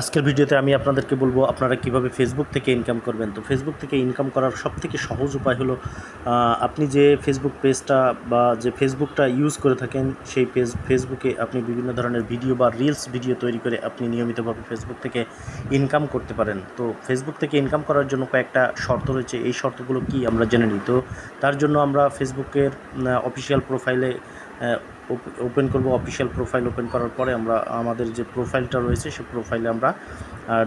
আজকের ভিডিওতে আমি আপনাদেরকে বলব, আপনারা কীভাবে ফেসবুক থেকে ইনকাম করবেন? তো ফেসবুক থেকে ইনকাম করার সবথেকে সহজ উপায় হলো আপনি যে ফেসবুক পেজটা বা যে ফেসবুকটা ইউজ করে থাকেন, সেই পেজ ফেসবুকে আপনি বিভিন্ন ধরনের ভিডিও বা রিলস ভিডিও তৈরি করে আপনি নিয়মিতভাবে ফেসবুক থেকে ইনকাম করতে পারেন। তো ফেসবুক থেকে ইনকাম করার জন্য কয়েকটা শর্ত রয়েছে। এই শর্তগুলো কি আমরা জেনে নিই? তো তার জন্য আমরা ফেসবুকের অফিসিয়াল প্রোফাইলে ওপেন করব অফিসিয়াল প্রোফাইল ওপেন করার পরে আমরা, আমাদের যে প্রোফাইলটা রয়েছে, সে প্রোফাইলে আমরা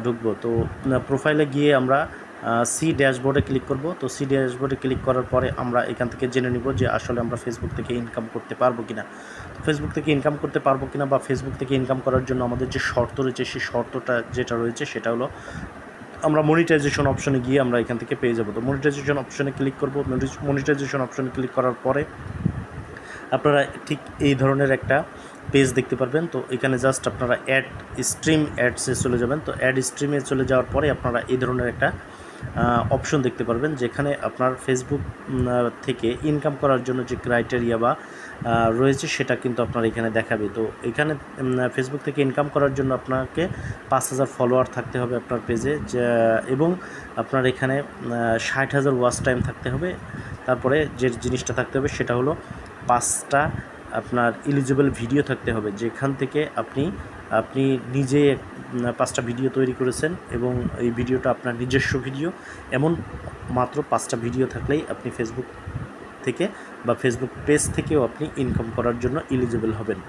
ঢুকবো। তো প্রোফাইলে গিয়ে আমরা সি ড্যাশবোর্ডে ক্লিক করব। তো সি ড্যাশবোর্ডে ক্লিক করার পরে আমরা এখান থেকে জেনে নিব যে আসলে আমরা ফেসবুক থেকে ইনকাম করতে পারব কিনা। ফেসবুক থেকে ইনকাম করতে পারব কিনা বা ফেসবুক থেকে ইনকাম করার জন্য আমাদের যে শর্ত রয়েছে সেই শর্তটা যেটা রয়েছে, সেটা হলো আমরা মনিটাইজেশন অপশনে গিয়ে আমরা এখান থেকে পেয়ে যাব। তো মনিটাইজেশন অপশনে ক্লিক করব। মনিটাইজেশন অপশনে ক্লিক করার পরে আপনারা ঠিক এই ধরনের একটা পেজ দেখতে পারবেন। তো এখানে জাস্ট আপনারা অ্যাড স্ট্রিম অ্যাডসে চলে যাবেন। তো অ্যাড স্ট্রিমে চলে যাওয়ার পরে আপনারা এই ধরনের একটা অপশন দেখতে পারবেন। যেখানে আপনার ফেসবুক থেকে ইনকাম করার জন্য যে ক্রাইটেরিয়া বা রয়েছে সেটা কিন্তু আপনার এখানে দেখাবে। তো এখানে ফেসবুক থেকে ইনকাম করার জন্য আপনাকে পাঁচ হাজার ফলোয়ার থাকতে হবে আপনার পেজে এবং আপনার এখানে ষাট হাজার ওয়াচ টাইম থাকতে হবে। তারপরে যে জিনিসটা থাকতে হবে সেটা হলো পাঁচটা আপনার এলিজিবল ভিডিও থাকতে হবে। যেখান থেকে আপনি আপনি নিজে পাঁচটা ভিডিও তৈরি করেছেন এবং এই ভিডিওটা আপনার নিজস্ব ভিডিও এমন মাত্র পাঁচটা ভিডিও থাকলেই আপনি ফেসবুক থেকে বা ফেসবুক পেজ থেকেও আপনি ইনকাম করার জন্য এলিজিবল হবেন।